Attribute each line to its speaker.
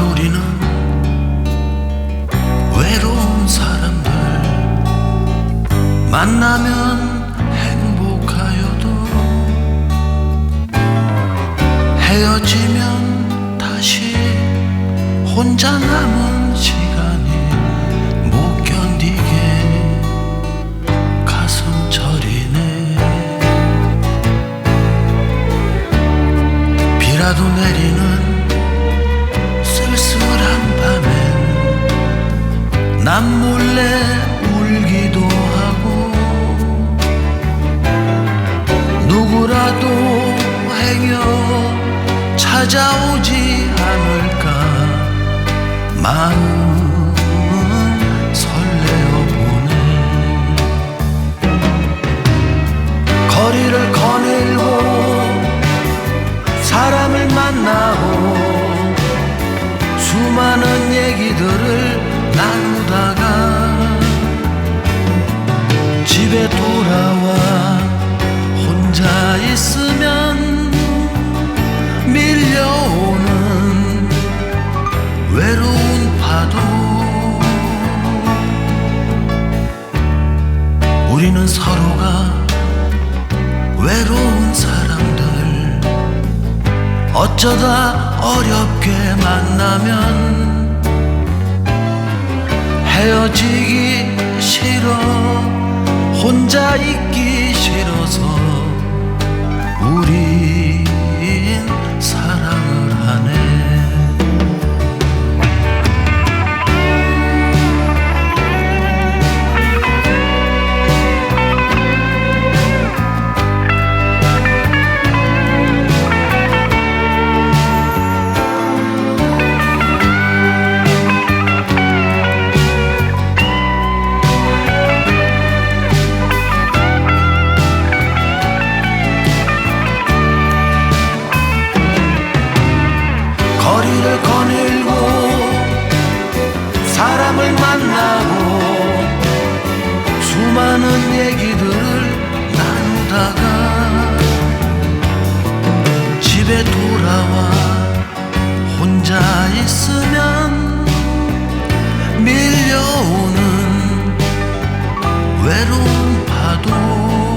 Speaker 1: 우리는 외로운 사람들. 만나면 행복하여도 헤어지면 다시 혼자 남은 맘 몰래 울기도 하고 누구라도 행여 찾아오지 않을까. 마음은 설레어 보네. 거리를 거닐고 사람을 만나고 수많은 얘기들을 나누 집에 돌아와 혼자 있으면 밀려오는 외로운 파도. 우리는 서로가 외로운 사람들. 어쩌다 어렵게 만나면 헤어지기 싫어 혼자 있기 싫어서 많은 얘기들을 나누다가 집에 돌아와 혼자 있으면 밀려오는 외로운 파도